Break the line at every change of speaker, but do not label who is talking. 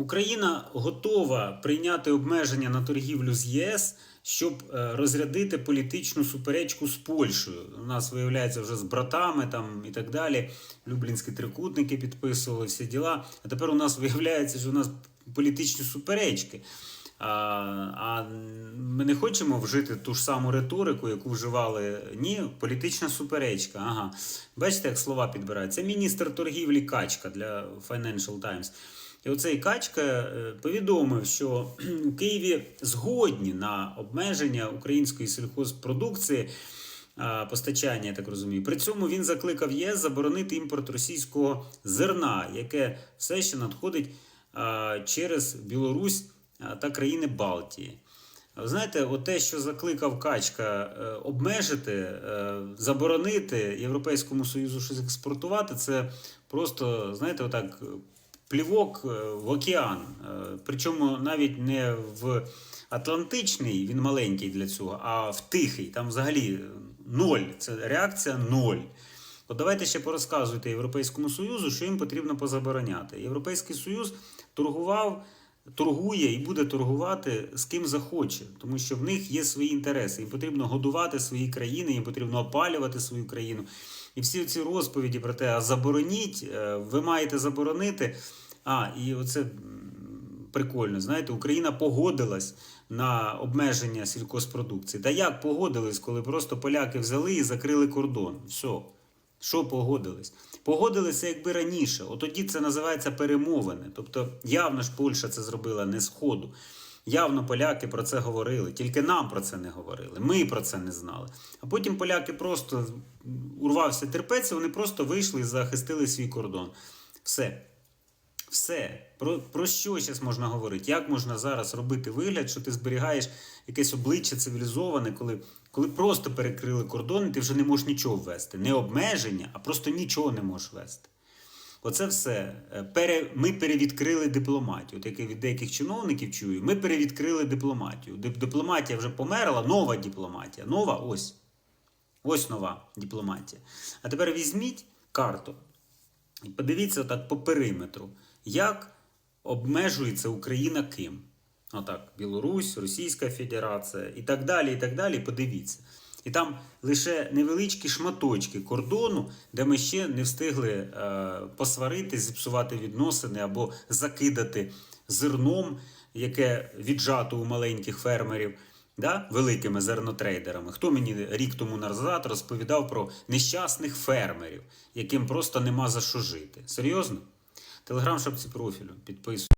Україна готова прийняти обмеження на торгівлю з ЄС, щоб е, розрядити політичну суперечку з Польщею. У нас виявляється вже з братами там і так далі. Люблінські трикутники підписували всі діла. А тепер у нас виявляється, що у нас політичні суперечки. А, ми не хочемо вжити ту ж саму риторику, яку вживали. Ні, політична суперечка. Ага. Bачите, як слова підбирають. Це міністр торгівлі Качка для Financial Times. І оцей Качка е, повідомив, що у Києві згодні на обмеження української сільхозпродукції постачання, я так розумію. При цьому він закликав ЄС заборонити імпорт російського зерна, яке все ще надходить через Білорусь та країни Балтії. Знаєте, те, що закликав Качка е, обмежити, е, заборонити Європейському Союзу щось експортувати, це просто, знаєте, отак е, плівок е, в океан. Е, Причому навіть не в Атлантичний, він маленький для цього, а в Тихий. Там взагалі е, ноль. Це реакція ноль. От давайте ще порозказуйте Європейському Союзу, що їм потрібно позабороняти. Європейський Союз торгував, торгує і буде торгувати з ким захоче, тому що в них є свої інтереси. Їм потрібно годувати свої країни, їм потрібно опалювати свою країну. І всі ці розповіді про те, а забороніть, е, ви маєте заборонити. А, і оце прикольно. Знаєте, Україна погодилась на обмеження сільхозпродукції. Та як погодились, коли просто поляки взяли і закрили кордон? Все. Що погодились? Погодилися якби раніше. От тоді це називається перемовини. Тобто, явно ж Польща це зробила не з. Явно поляки про це говорили, тільки нам про це не говорили. Ми про це не знали. А потім поляки просто урвався терпець, вони просто вийшли і захистили свій кордон. Все. Все. Про, про що зараз можна говорити? Як можна зараз робити вигляд, що ти зберігаєш якесь обличчя цивілізоване, коли, коли просто перекрили кордон, і ти вже не можеш нічого ввести. Не обмеження, а просто нічого не можеш ввести. Оце все. Е, Пере, ми перевідкрили дипломатію. Я від деяких чиновників чую, ми перевідкрили дипломатію. Дип- Дипломатія вже померла, нова дипломатія. Нова ось. Ось нова дипломатія. А тепер візьміть карту і подивіться так по периметру, як обмежується Україна ким. Отак, Білорусь, Російська Федерація і так далі. і так далі. Подивіться. І там лише невеличкі шматочки кордону, де ми ще не встигли е, посварити, зіпсувати відносини або закидати зерном, яке віджато у маленьких фермерів, да? великими зернотрейдерами. Хто мені рік тому назад розповідав про нещасних фермерів, яким просто нема за що жити? Серйозно? Телеграм шапці профілю. Підписуй.